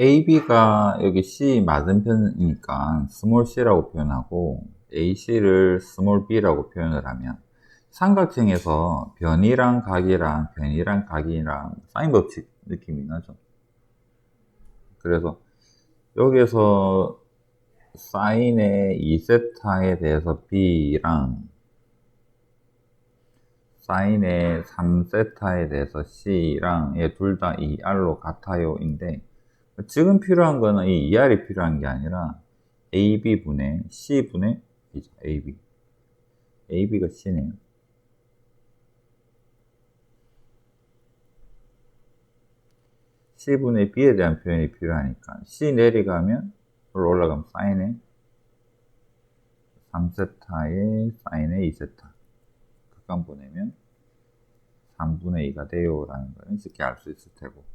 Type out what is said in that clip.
AB가 여기 C 맞은 편이니까 스몰 c라고 표현하고 AC를 스몰 b라고 표현을 하면 삼각형에서 변이랑 각이랑 변이랑 각이랑 사인 법칙 느낌이 나죠. 그래서 여기에서 사인의 2세타에 대해서 b랑 사인의 3세타에 대해서 c랑 둘 다 2r로 같아요인데 지금 필요한 거는 이 2r이 필요한 게 아니라 ab분의 c분의 ab ab가 c네요. C분의 b에 대한 표현이 필요하니까 c 내려가면 올라가면 사인의 3세타의 사인의 2세타. 극한 보내면 3분의 2가 돼요 라는 거는 쉽게 알 수 있을 테고